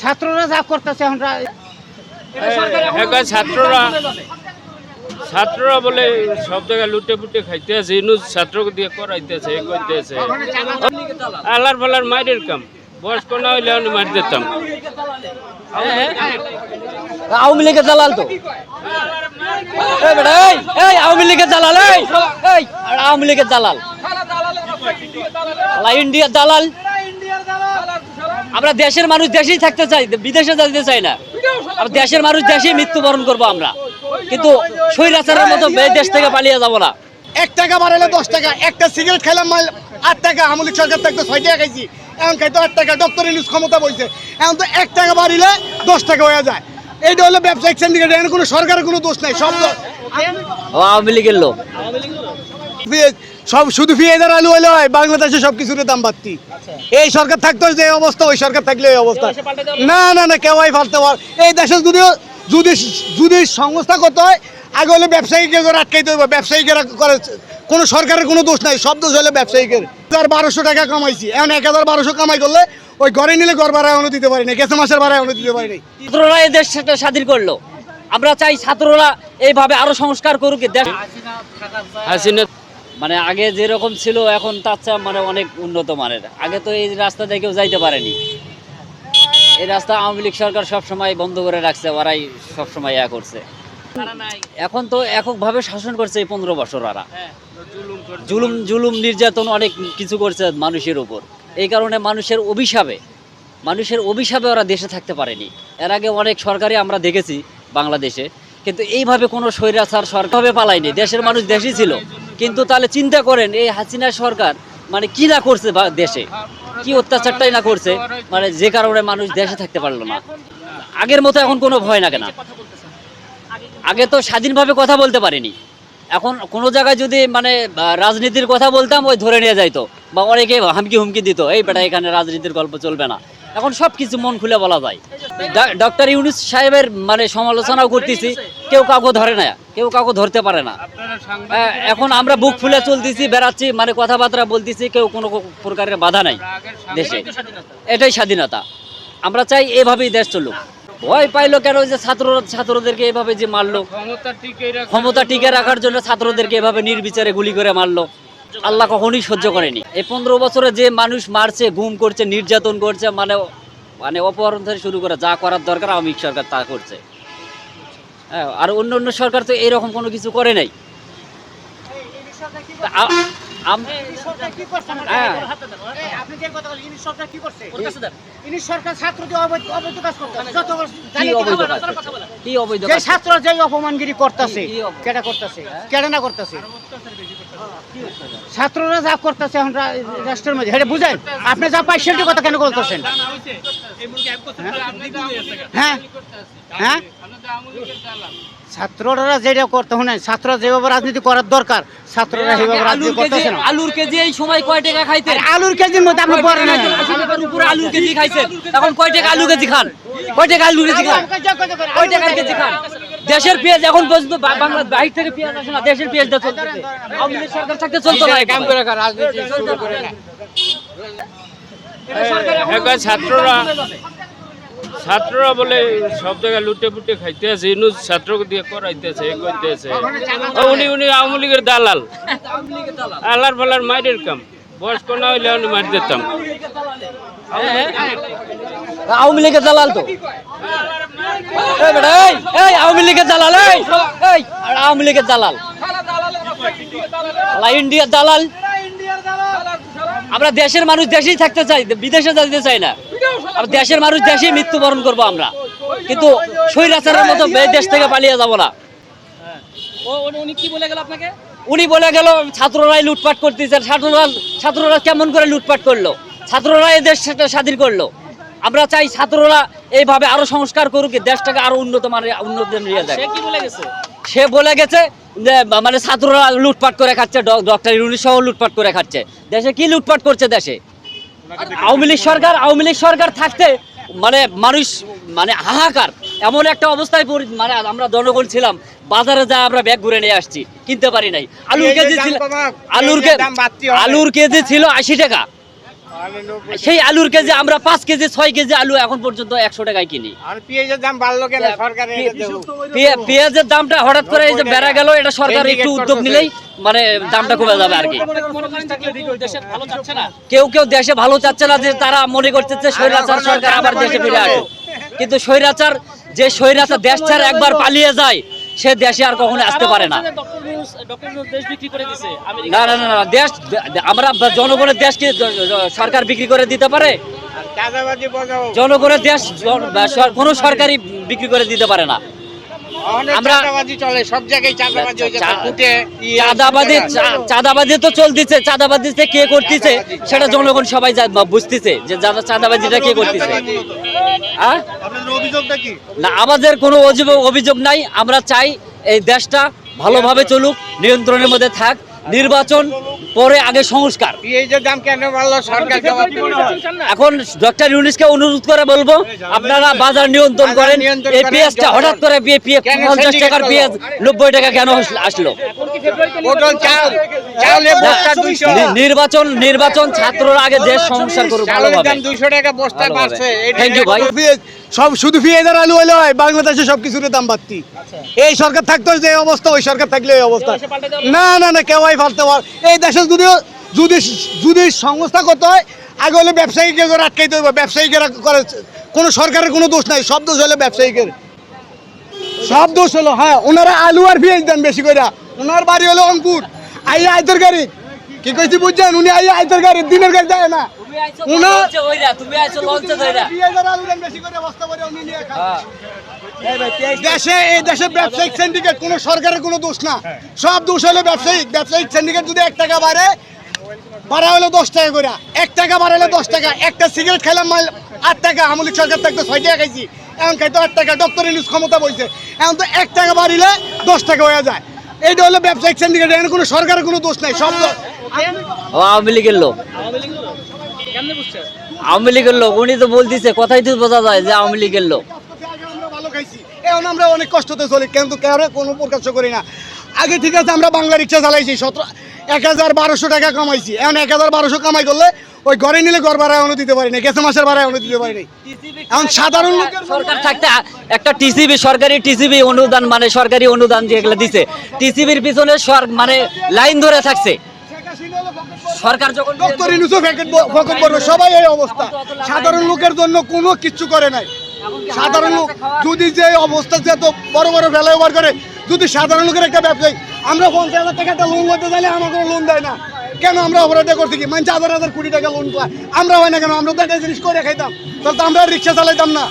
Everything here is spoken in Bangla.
ছাত্ররা যা করতেছে এখন ছাত্ররা ছাত্ররা বলে সব জায়গায় লুটে পুটে খাইতে আছে ইনু ছাত্রকে দিয়ে করাইতেছে এ করতেছে আলার ফালার মাইরের কাম। বয়স্ক না হইলে আমি মার দিতাম। আওয়ামী লীগের দালাল তো। এই আওয়ামী লীগের দালাল এই আওয়ামী লীগের দালাল। ইন্ডিয়ার দালাল। আমরা দেশের মানুষ দেশেই থাকতে চাই বিদেশে যেতে চাই না। আমরা দেশের মানুষ দেশেই মৃত্যুবরণ করব আমরা। কিন্তু স্বৈরাচারের মতো দেশ থেকে পালিয়ে যাব না। এক টাকা বাড়ালে দশ টাকা একটা সিগারেট খাইলাম মাল আট টাকা আমলিক সরকার থাকতো ছয় টাকা খাইছি। এখন খাইতো আট টাকা ডক্টর ইউনুস ক্ষমতা বলছে এখন তো এক টাকা বাড়িলে দশ টাকা হয়ে যায়। এইটা হলো ব্যবসায়িক সিন্ডিকেট এখানে কোনো সরকারের কোনো দোষ নাই সব ও আওয়ামী লীগের লোক। সব শুধু পেঁয়াজের আলু হলে হয় বাংলাদেশে সব কিছুর দাম বাড়তি। এই সরকার থাকতো যে অবস্থা ওই সরকার থাকলে এই অবস্থা। না না না কেউই ফালতে পার এই দেশে যদিও যদি যদি সংস্থা করতে হয় আগে হলে ব্যবসায়ীকে আটকাইতে হবে ব্যবসায়ীকেরা করে কোনো সরকারের কোনো দোষ নাই সব দোষ হলে ব্যবসায়ীকের। হাজার বারোশো টাকা কামাইছি। এখন এক হাজার বারোশো কামাই করলে ওই ঘরে নিলে ঘর ভাড়া এখনও দিতে পারি না গেছে মাসের ভাড়া এখনও দিতে পারি নাই। ছাত্ররা এই দেশটা স্বাধীন করল। আমরা চাই ছাত্ররা এইভাবে আরও সংস্কার করুক দেশ হাসিনা মানে আগে যেরকম ছিল এখন তার চেয়ে মানে অনেক উন্নত মানের। আগে তো এই রাস্তা দিয়ে কেউ যাইতে পারেনি। এই রাস্তা আওয়ামী লীগ সরকার সবসময় বন্ধ করে রাখছে ওরাই সবসময় ইয়া করছে। এখন তো এককভাবে শাসন করছে এই পনেরো বছর ওরা। জুলুম জুলুম নির্যাতন অনেক কিছু করছে মানুষের উপর। এই কারণে মানুষের অভিশাপে মানুষের অভিশাপে ওরা দেশে থাকতে পারেনি। এর আগে অনেক সরকারি আমরা দেখেছি বাংলাদেশে কিন্তু এইভাবে কোনো স্বৈরাচার সরকারভাবে পালায়নি। দেশের মানুষ দেশই ছিল। কিন্তু তাহলে চিন্তা করেন, এই হাসিনা সরকার মানে কি না করছে দেশে? কি অত্যাচারটাই না করছে? মানে যে কারণে মানুষ দেশে থাকতে পারল না। আগের মতো এখন কোনো ভয় না। আগে তো স্বাধীনভাবে কথা বলতে পারিনি। এখন কোনো জায়গায় যদি মানে রাজনীতির কথা বলতাম, ওই ধরে নিয়ে যাইতো। বা অনেকে হামকি হুমকি দিত, এই বেটা, এখানে রাজনীতির গল্প চলবে না। এখন সব কিছু মন খুলে বলা যায়। ডক্টর ইউনুস সাহেবের মানে সমালোচনাও করতেছি। কেউ কাউকে ধরে না কেউ কাউকে ধরতে পারে না। এখন আমরা বুক ফুলে চলতেছি বেড়াচ্ছি মানে কথাবার্তা বলতেছি কেউ কোনো প্রকারের বাধা নাই দেশে। এটাই স্বাধীনতা। আমরা চাই এভাবেই দেশ চলুক। ভয় পাইলো কেন যে ছাত্র ছাত্রদেরকে এভাবে যে মারলো? ক্ষমতা টিকে রাখার জন্য ছাত্রদেরকে এভাবে নির্বিচারে গুলি করে মারলো। আল্লাহ কখনোই সহ্য করেনি। এই পনেরো বছরে যে মানুষ মারছে গুম করছে নির্যাতন করছে মানে মানে অপহরণ থেকে শুরু করে যা করার দরকার আওয়ামী সরকার তা করছে। হ্যাঁ আর অন্য অন্য সরকার তো এরকম কোনো কিছু করে নাই। হ্যাঁ। ছাত্ররা যা করতেছে এখন রাষ্ট্রের মধ্যে। এটা বুঝেন আপনি যা পাই সেটি কথা কেন বলতেছেন? হ্যাঁ। হ্যাঁ। ছাত্ররা যেটা করতে শুনেন ছাত্ররা যেভাবে রাজনীতি করার দরকার ছাত্ররা সেভাবে রাজনীতি করতেছে। না আলুর কেজি এই সময় কয় টাকা খাইতে আলুর কেজির মধ্যে আপনি বলেন না উপরে আলুর কেজি খাইছেন এখন কয় টাকা আলু কেজি খান কয় টাকা আলু কেজি খান কয় টাকার কেজি খান দেশের পেঁয়াজ এখন পর্যন্ত বাংলা বাইরে থেকে পেঁয়াজ আসে না দেশের পেঁয়াজটা চলতেছে আওয়ামী লীগ সরকার থাকতে চলতো না কাম করে একা ছাত্ররা ছাত্ররা বলে সব জায়গায় লুটে পুটে খাইতে আছে, ইনু ছাত্রকে দিয়ে করাইতেছে এ করতেছে উনি উনি আওয়ামী লীগের দালাল। আলার ফালার মাইরের কাম। বয়স্ক না হইলে আমি মার দিতাম। আওয়ামী লীগের দালাল তো? আওয়ামী লীগের দালাল আওয়ামী লীগের দালাল। ইন্ডিয়ার দালাল। আমরা দেশের মানুষ দেশেই থাকতে চাই, বিদেশে যেতে চাই না। আমরা দেশের মানুষ দেশেই মৃত্যুবরণ করব আমরা। কিন্তু স্বৈরাচারের মতো দেশ থেকে পালিয়ে যাব না। উনি বলে গেল ছাত্ররাই লুটপাট করতেছে। ছাত্ররা ছাত্ররা কেমন করে লুটপাট করল? ছাত্ররা এই দেশটা স্বাধীন করল। আমরা চাই ছাত্ররা এইভাবে আরও সংস্কার করুক দেশটাকে আরও উন্নত মানের উন্নত নিয়ে যায় সে বলে গেছে? যে মানে ছাত্ররা লুটপাট করে খাচ্ছে ডক্টর ইউনুস সহ লুটপাট করে খাচ্ছে। দেশে কি লুটপাট করছে দেশে? আওয়ামী লীগ সরকার আওয়ামী লীগ সরকার থাকতে মানে মানুষ মানে হাহাকার। এমন একটা অবস্থায় মানে আমরা জনগণ ছিলাম বাজারে যা আমরা ব্যাগ ঘুরে নিয়ে আসছি কিনতে পারি নাই। আলুর কেজি ছিল আলুর আলুর কেজি ছিল আশি টাকা। সেই আলুর কেজি আমরা পাঁচ কেজি ছয় কেজি আলু এখন পর্যন্ত একশো টাকায় কিনি। পেঁয়াজের দাম বাড়লো কেন? সরকারের পেঁয়াজের দামটা হঠাৎ করে এই যে বেড়া গেল এটা সরকার একটু উদ্যোগ নিলেই মানে দামটা কমে যাবে আর কি। কেউ কেউ দেশে ভালো চাচ্ছে না যে তারা মনে করতেছে স্বৈরাচার সরকার আবার দেশে ফিরে আসে। কিন্তু স্বৈরাচার যে স্বৈরাচার দেশ ছাড়া একবার পালিয়ে যায় সে দেশে আর কখনো আসতে পারে না। না না না না, দেশ আমরা জনগণের দেশকে সরকার বিক্রি করে দিতে পারে। জনগণের দেশ কোনো সরকারি বিক্রি করে দিতে পারে না। আমরা- চলে সব জায়গায় চাঁদাবাজি হয়েছে চা- ফুটে চাঁদাবাদি চা- চাঁদাবাদি তো চলতেছে চাঁদাবাদিতে কে করতেছে সেটা জনগণ সবাই বুঝতেছে যে চাঁদাবাজিটা কে করতেছে। হ্যাঁ? না, আমাদের কোনো অভিযোগ নাই। আমরা চাই এই দেশটা ভালোভাবে চলুক, নিয়ন্ত্রণের মধ্যে থাক, নির্বাচন পরে আগে সংস্কার। পেঁয়াজের এখন ডক্টর ইউনিসকে অনুরোধ করে বলব আপনারা বাজার নিয়ন্ত্রণ করেন। এই পেঁয়াজটা হঠাৎ করে পঞ্চাশ টাকার? পেঁয়াজ নব্বই টাকা কেন আসলো? নির্বাচন নির্বাচন ছাত্ররা আগে দেশ সংস্কার করুক Thank you, ভাই। সব শুধু পেঁয়াজ আর আলু হলে হয় বাংলাদেশে সব কিছুর দাম বাড়তি। এই সরকার থাকতো যে অবস্থা ওই সরকার থাকলে এই অবস্থা। না না না কেউই ফালতে পার এই দেশে যদি যদি যদি সংস্থা করতে হয়, আগে হলে ব্যবসায়ীকে আটকাইতে হবে ব্যবসায়ীকেরা করে, কোনো সরকারের কোনো দোষ নাই, সব দোষ হলে ব্যবসায়ীকে সব দোষ হলো হ্যাঁ ওনারা আলু আর পেঁয়াজ দেন বেশি করে ওনার বাড়ি হলো অঙ্কুর আই আয়তের গাড়ি। কি কইছি বুঝছেন? উনি আই আয়তের গাড়ি, দিনের গাড়ি যায় না। উনা- তুমি আইছো লঞ্চে ধইরা পেঁয়াজ আর আলু দেন বেশি করে বস্তা করে উনি নিয়ে খান। দেশে এই দেশে ব্যবসায়িক সিন্ডিকেট কোনো সরকারের কোনো দোষ না। সব দোষ হলো ব্যবসায়িক। ব্যবসায়িক সিন্ডিকেট যদি এক টাকা বাড়ে বাড়া হলো দশ টাকা করে এক টাকা বাড়ালে দশ টাকা। একটা সিগারেট খেলাম মাল আট টাকা আমলিক সরকার থাকতো ছয় টাকা খাইছি। এখন খাইতো আট টাকা। ডক্টর ক্ষমতা বলছে এখন তো এক টাকা বাড়িলে দশ টাকা হয়ে যায়। এইটা হলো ব্যবসায়িক সিন্ডিকেট এখানে কোনো সরকারের কোনো দোষ নাই। সব আওয়ামী লীগের লোক। আওয়ামী লীগের লোক উনি তো বলতেছে কথাই তো বোঝা যায় যে আওয়ামী লীগের লোক। আমরা এখন আমরা অনেক কষ্টতে চলি কিন্তু কারও কোনো প্রকাশ করি না। আগে ঠিক আছে আমরা বাংলা রিক্সা চালাইছি সতেরো এক হাজার বারোশো টাকা কামাইছি। এখন এক হাজার বারোশো কামাই করলে ওই ঘরে নিলে ঘর ভাড়া এখনও দিতে পারি না গেছে মাসের ভাড়া এখনও দিতে পারি নাই এখন সাধারণ সরকার থাকতে একটা টিসিবি সরকারি টিসিবি অনুদান মানে সরকারি অনুদান যেগুলো দিছে টিসিবির পিছনে মানে লাইন ধরে থাকছে। সরকার যখন ডক্টর ইনুসও ফকট করবে সবাই এই অবস্থা। সাধারণ লোকের জন্য কোনো কিচ্ছু করে নাই। সাধারণ লোক যদি যে অবস্থা যে এত বড় বড় ওভার করে যদি সাধারণ লোকের একটা ব্যবসায়ী আমরা পঞ্চাশ হাজার টাকা একটা লোন করতে চাইলে আমার কোনো লোন দেয় না। কেন আমরা অপরাধে করছি কি? মানে হাজার হাজার কোটি টাকা লোন পায়। আমরা হয় না কেন? আমরা তো একটা জিনিস করে খাইতাম। তাহলে তো আমরা রিক্সা চালাইতাম না।